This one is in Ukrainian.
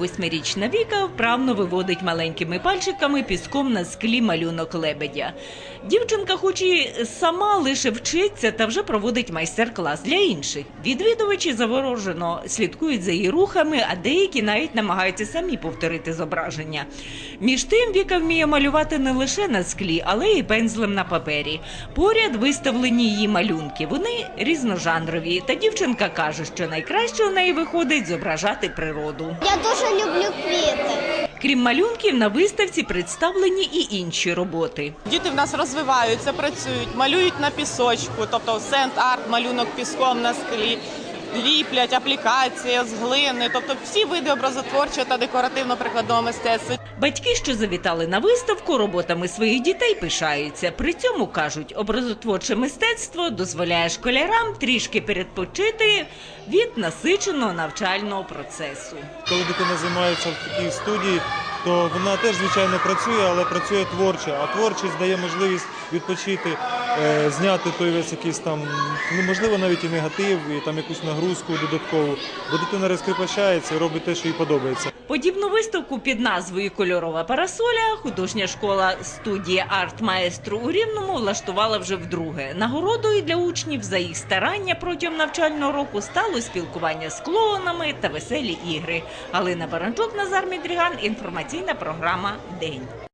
Восьмирічна Віка вправно виводить маленькими пальчиками піском на склі малюнок лебедя. Дівчинка, хоч і сама лише вчиться та вже проводить майстер-клас для інших. Відвідувачі заворожено слідкують за її рухами, а деякі навіть намагаються самі повторити зображення. Між тим Віка вміє малювати не лише на склі, але й пензлем на папері. Поряд виставлені її малюнки. Вони різножанрові. Та дівчинка каже, що найкраще у неї виходить зображати природу. Я дуже люблю квіти. Крім малюнків, на виставці представлені і інші роботи. Діти в нас розвиваються, працюють, малюють на пісочку, тобто сент арт, малюнок піском на склі, ліплять, аплікація з глини, тобто всі види образотворчого та декоративно-прикладного мистецтва. Батьки, що завітали на виставку, роботами своїх дітей пишаються. При цьому кажуть, образотворче мистецтво дозволяє школярам трішки передпочити від насиченого навчального процесу. Коли дитина займається в такій студії, то вона теж звичайно працює, але працює творчо. А творчість дає можливість відпочити, зняти той весь якийсь там, ну можливо, навіть і негатив, і там якусь нагрузку додаткову. Бо дитина розкріпощається і робить те, що їй подобається. Подібну виставку під назвою Кольорова парасоля художня школа студія Арт Маестро у Рівному влаштувала вже вдруге. Нагородою для учнів за їх старання протягом навчального року стало спілкування з клоунами та веселі ігри. Галина Баранчук, Назар Мідріган. Інформаційна програма День.